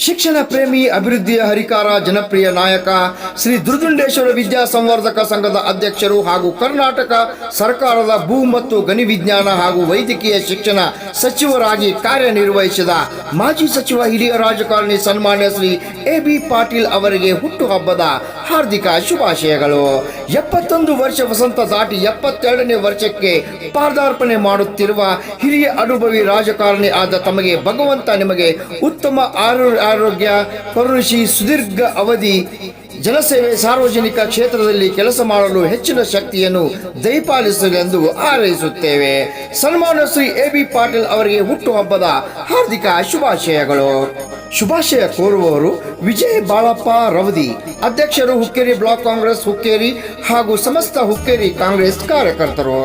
ಶಿಕ್ಷಣ ಪ್ರೇಮಿ ಅಭಿವೃದ್ಧಿಯ ಹರಿಕಾರ ಜನಪ್ರಿಯ ನಾಯಕ ಶ್ರೀ ದುರ್ದುಂಡೇಶ್ವರ ವಿದ್ಯಾ ಸಂವರ್ಧಕ ಸಂಘದ ಅಧ್ಯಕ್ಷರು ಹಾಗೂ ಕರ್ನಾಟಕ ಸರ್ಕಾರದ ಭೂ ಮತ್ತು ಗಣಿ ವಿಜ್ಞಾನ ಹಾಗೂ ವೈದ್ಯಕೀಯ ಶಿಕ್ಷಣ ಸಚಿವರಾಗಿ ಕಾರ್ಯನಿರ್ವಹಿಸಿದ ಮಾಜಿ ಸಚಿವ ಹಿರಿಯ ರಾಜಕಾರಣಿ ಸನ್ಮಾನ್ಯ ಶ್ರೀ ಎ ಬಿ ಪಾಟೀಲ್ ಅವರಿಗೆ ಹುಟ್ಟುಹಬ್ಬದ ಹಾರ್ದಿಕ ಶುಭಾಶಯಗಳು. ಎಪ್ಪತ್ತೊಂದು ವರ್ಷ ವಸಂತ ದಾಟಿ ಎಪ್ಪತ್ತೆರಡನೇ ವರ್ಷಕ್ಕೆ ಪಾದಾರ್ಪಣೆ ಮಾಡುತ್ತಿರುವ ಹಿರಿಯ ಅನುಭವಿ ರಾಜಕಾರಣಿ ಆದ ತಮಗೆ ಭಗವಂತ ನಿಮಗೆ ಉತ್ತಮ ಆರೋ- ಆರೋಗ್ಯ ಕರುಣಿಸಿ ಸುದೀರ್ಘ ಅವಧಿ ಜನಸೇವೆ ಸಾರ್ವಜನಿಕ ಕ್ಷೇತ್ರದಲ್ಲಿ ಕೆಲಸ ಮಾಡಲು ಹೆಚ್ಚಿನ ಶಕ್ತಿಯನ್ನು ದಯಪಾಲಿಸಲೆಂದು ಆರೈಸುತ್ತೇವೆ ಸನ್ಮಾನ ಶ್ರೀ ಎ ಬಿ ಪಾಟೀಲ್ ಅವರಿಗೆ ಹುಟ್ಟುಹಬ್ಬದ ಹಾರ್ದಿಕ ಶುಭಾಶಯಗಳು. ಶುಭಾಶಯ ಕೋರುವವರು ವಿಜಯ್ ಬಾಳಪ್ಪ ರವದಿ, ಅಧ್ಯಕ್ಷರು ಹುಕ್ಕೇರಿ ಬ್ಲಾಕ್ ಕಾಂಗ್ರೆಸ್ ಹುಕ್ಕೇರಿ ಹಾಗೂ ಸಮಸ್ತ ಹುಕ್ಕೇರಿ ಕಾಂಗ್ರೆಸ್ ಕಾರ್ಯಕರ್ತರು.